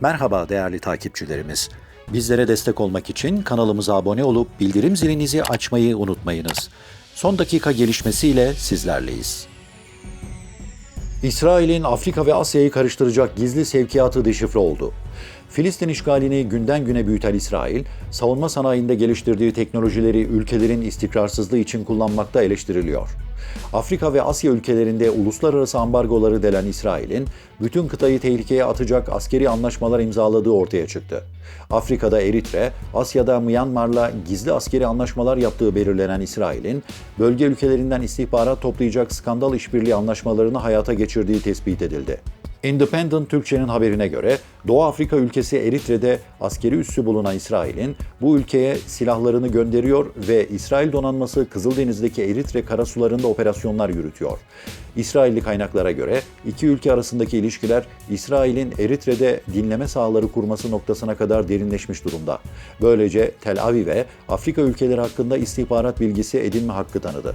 Merhaba değerli takipçilerimiz. Bizlere destek olmak için kanalımıza abone olup bildirim zilinizi açmayı unutmayınız. Son dakika gelişmesiyle sizlerleyiz. İsrail'in Afrika ve Asya'yı karıştıracak gizli sevkiyatı deşifre oldu. Filistin işgalini günden güne büyüten İsrail, savunma sanayinde geliştirdiği teknolojileri ülkelerin istikrarsızlığı için kullanmakta eleştiriliyor. Afrika ve Asya ülkelerinde uluslararası ambargoları delen İsrail'in bütün kıtayı tehlikeye atacak askeri anlaşmalar imzaladığı ortaya çıktı. Afrika'da Eritre, Asya'da Myanmar'la gizli askeri anlaşmalar yaptığı belirlenen İsrail'in bölge ülkelerinden istihbarat toplayacak skandal işbirliği anlaşmalarını hayata geçirdiği tespit edildi. Independent Türkçe'nin haberine göre Doğu Afrika ülkesi Eritre'de askeri üssü bulunan İsrail'in bu ülkeye silahlarını gönderiyor ve İsrail donanması Kızıldeniz'deki Eritre karasularında operasyonlar yürütüyor. İsrailli kaynaklara göre iki ülke arasındaki ilişkiler İsrail'in Eritre'de dinleme sahaları kurması noktasına kadar derinleşmiş durumda. Böylece Tel Aviv'e Afrika ülkeleri hakkında istihbarat bilgisi edinme hakkı tanıdı.